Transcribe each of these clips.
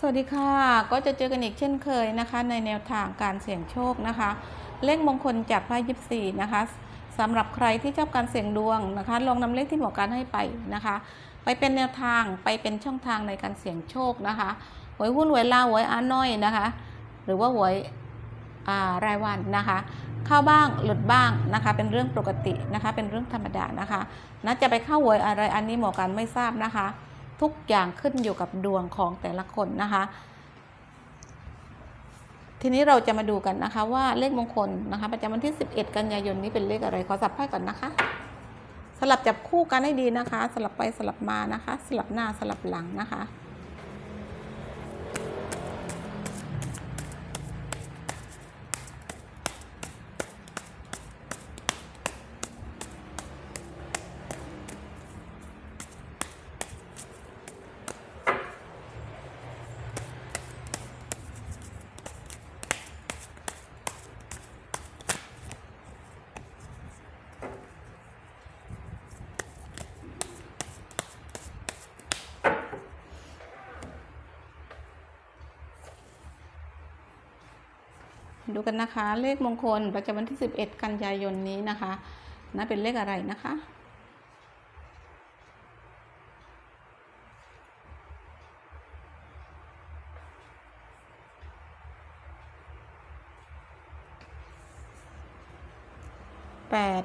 สวัสดีค่ะ ก็จะเจอกันอีกเช่นเคยนะคะ ในแนวทางการเสี่ยงโชคนะคะ เลขมงคลจากไพ่ยิปซีนะคะสำหรับใครที่ชอบการเสี่ยงดวงนะคะ ลองนำเลขที่หมอการให้ไปนะคะ ไปเป็นแนวทางไปเป็นช่องทางในการเสี่ยงโชคนะคะหวยหุ้นหวยลาวหวยอาน้อยนะคะ หรือว่าหวยอ่ารายวันนะคะเข้าบ้างหลุดบ้างนะคะ เป็นเรื่องปกตินะคะ เป็นเรื่องธรรมดานะคะนะจะไปเข้าหวยอะไรอันนี้หมอการไม่ทราบนะคะ ทุกอย่างขึ้นอยู่กับดวงของแต่ละคนนะคะ ทีนี้เราจะมาดูกันนะคะว่าเลขมงคลนะคะประจำวันที่ 11 กันยายนนี้เป็นเลขอะไรขอสับไพ่ก่อนนะคะ สลับจับคู่กันให้ดีนะคะ สลับไปสลับมานะคะ สลับหน้าสลับหลังนะคะ ดูกันนะคะ เลขมงคลประจำวันที่ 11 กันยายนนี้นะคะนะเป็นเลขอะไรนะคะแปด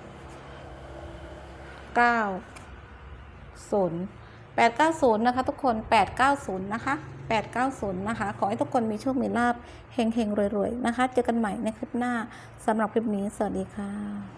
เก้าศูนย์ แปดเก้าศูนย์นะคะ ทุกคนแปดเก้าศูนย์นะคะแปดเก้าศูนย์นะคะ ขอให้ทุกคนมีโชค มีลาบเฮงเฮงๆ รวย ๆ นะคะ เจอกันใหม่ในคลิปหน้าสำหรับคลิปนี้ สวัสดีค่ะ